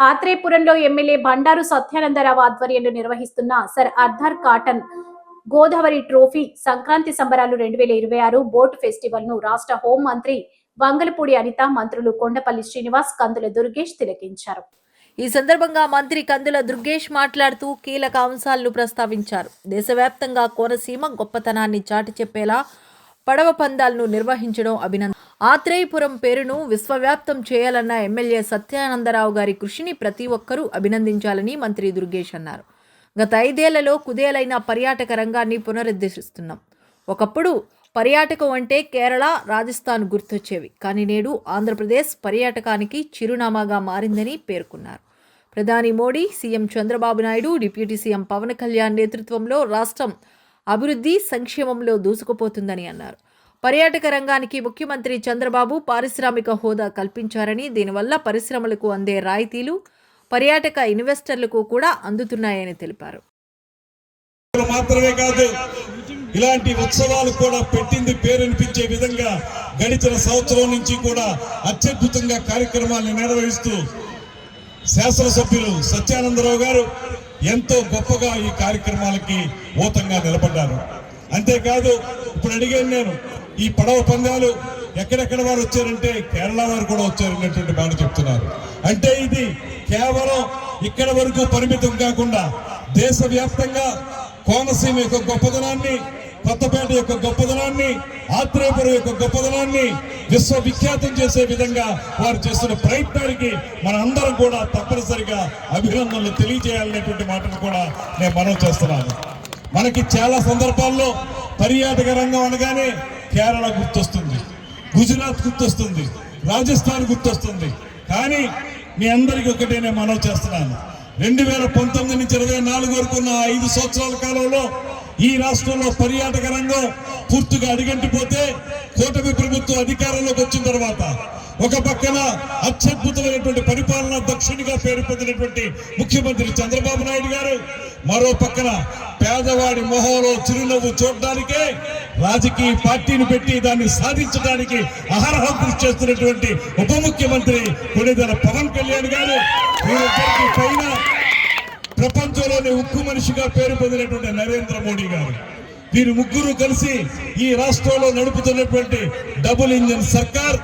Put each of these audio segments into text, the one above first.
ఆత్రేయపురంలో MLA Bandaru Satyanandarao ఆధ్వర్యంలో నిర్వహిస్తున్న sir Arthur Cotton Godavari trophy Sankranti సంబరాలు రెండు వేల ఇరవై ఆరు బోట్ ఫెస్టివల్ను రాష్ట్ర హోం మంత్రి వంగలపూడి అనిత మంత్రులు కొండపల్లి శ్రీనివాస్ కందుల దుర్గేష్ తిలకించారు. ఈ సందర్భంగా మంత్రి కందుల దుర్గేష్ మాట్లాడుతూ కీలక అంశాలను ప్రస్తావించారు. దేశవ్యాప్తంగా కోనసీమ గొప్పతనాన్ని చాటి చెప్పేలా పడవ పందాలను నిర్వహించడం అభినందన. ఆత్రేయపురం పేరును విశ్వవ్యాప్తం చేయాలన్న ఎమ్మెల్యే సత్యానందరావు గారి కృషిని ప్రతి ఒక్కరూ అభినందించాలని మంత్రి దుర్గేష్ అన్నారు. గత ఐదేళ్ళలో కుదేలైన పర్యాటక రంగాన్ని పునరుద్ధరిస్తున్నాం. ఒకప్పుడు పర్యాటకం అంటే కేరళ రాజస్థాన్ గుర్తొచ్చేవి. కానీ నేడు ఆంధ్రప్రదేశ్ పర్యాటకానికి చిరునామాగా మారిందని పేర్కొన్నారు. ప్రధాని Modi CM Chandrababu Naidu deputy CM Pawan Kalyan నేతృత్వంలో రాష్ట్రం అభివృద్ధి సంక్షేమంలో దూసుకుపోతుందని అన్నారు. పర్యాటక రంగానికి ముఖ్యమంత్రి చంద్రబాబు పారిశ్రామిక హోదా కల్పించారని దీనివల్ల పరిశ్రమలకు అందే రాయితీలు పర్యాటక ఇన్వెస్టర్లకు కూడా అందుతున్నాయని తెలిపారు. మాత్రమే కాదు ఇలాంటి ఉత్సవాలు కూడా పెట్టింది పేరనిపించే విధంగా గడిచిన సంవత్సరం నుంచి కూడా అత్యద్భుతంగా కార్యక్రమాలను నిర్వహిస్తూ శాసనసభ్యులు సత్యానందరావు గారు ఎంతో గొప్పగా ఈ కార్యక్రమాలకి ఊతంగా నిలబడ్డారు. అంతేకాదు ఇప్పుడు అడిగాను నేను ఈ పడవ పందాలు ఎక్కడెక్కడ వారు వచ్చారంటే కేరళ వారు కూడా వచ్చారు మాట చెప్తున్నారు. అంటే ఇది కేవలం ఇక్కడ వరకు పరిమితం కాకుండా దేశవ్యాప్తంగా కోనసీమ యొక్క గొప్పదనాన్ని కొత్తపేట యొక్క గొప్పదనాన్ని ఆత్రేయపురం యొక్క గొప్పదనాన్ని విశ్వవిఖ్యాతం చేసే విధంగా వారు చేస్తున్న ప్రయత్నానికి మనందరం కూడా తప్పనిసరిగా అభినందనలు తెలియజేయాలనేటువంటి మాటను కూడా నేను మనం చేస్తున్నాను. మనకి చాలా సందర్భాల్లో పర్యాటక రంగం అనగానే కేరళ గుర్తొస్తుంది గుజరాత్ గుర్తొస్తుంది రాజస్థాన్ గుర్తొస్తుంది. కానీ మీ అందరికీ ఒకటే నేను మనవి చేస్తున్నాను. రెండు వేల పంతొమ్మిది నుంచి ఇరవై నాలుగు వరకు ఉన్న ఐదు సంవత్సరాల కాలంలో ఈ రాష్ట్రంలో పర్యాటక రంగం పూర్తిగా అడిగంటిపోతే కూటమి ప్రభుత్వం అధికారంలోకి వచ్చిన తర్వాత ఒక పక్కన అత్యద్భుతమైనటువంటి పరిపాలన దక్షిణిగా పేరు పొందినటువంటి ముఖ్యమంత్రి చంద్రబాబు నాయుడు గారు మరో పక్కన పేదవాడి మొహంలో చిరునవ్వు చూడడానికే రాజకీయ పార్టీని పెట్టి దాన్ని సాధించడానికి అహర్హ కృషి చేస్తున్నటువంటి ఉప ముఖ్యమంత్రి కొనిదల పవన్ కళ్యాణ్ గారు. వీరిద్దరికీ పైన ప్రపంచంలోనే ఉక్కు మనిషిగా పేరు పొందినటువంటి నరేంద్ర మోడీ గారు. వీరు ముగ్గురు కలిసి ఈ రాష్ట్రంలో నడుపుతున్నటువంటి డబుల్ ఇంజన్ సర్కార్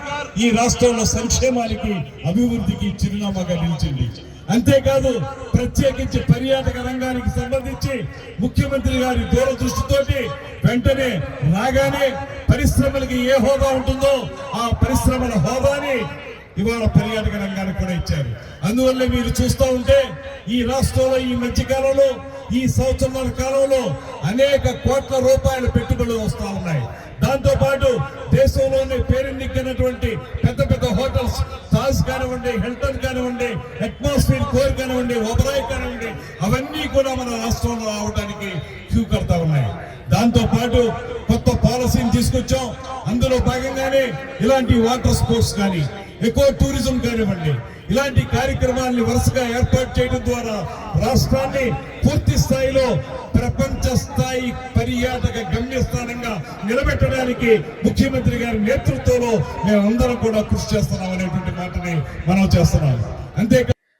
ఈ రాష్ట్రంలో సంక్షేమానికి అభివృద్ధికి చిరునామాగా నిలిచింది. అంతేకాదు ప్రత్యేకించి పర్యాటక రంగానికి సంబంధించి ముఖ్యమంత్రి గారి దూరదృష్టితోటి వెంటనే రాగానే పరిశ్రమలకి ఏ హోదా ఉంటుందో ఆ పరిశ్రమల హోదాని ఇవాళ పర్యాటక రంగానికి కూడా ఇచ్చారు. అందువల్ల మీరు చూస్తూ ఉంటే ఈ రాష్ట్రంలో ఈ మధ్యకాలంలో ఈ సంవత్సరాల కాలంలో అనేక కోట్ల రూపాయల పెట్టుబడులు వస్తూ ఉన్నాయి. దాంతో పాటు దేశంలోనే పేరెన్నిక్కినటువంటి పెద్ద పెద్ద హోటల్స్ తాజ్ కానివ్వండి హిల్టన్ కానివ్వండి అట్మాస్ఫియర్ కోర్ కానివ్వండి ఒబరాయ్ కానివ్వండి అవన్నీ కూడా మన రాష్ట్రంలో రావడానికి అందులో భాగంగానే ఇలాంటి వాటర్ స్పోర్ట్స్ కానీ ఎక్కువ టూరిజం కానివ్వండి ఇలాంటి కార్యక్రమాన్ని వరుసగా ఏర్పాటు చేయడం ద్వారా రాష్ట్రాన్ని పూర్తి స్థాయిలో ప్రపంచ స్థాయి పర్యాటక గమ్యస్థానంగా నిలబెట్టడానికి ముఖ్యమంత్రి గారి నేతృత్వంలో మేమందరం కూడా కృషి చేస్తున్నాం అనేటువంటి మాటని మనం చేస్తున్నాం. అంతేకాదు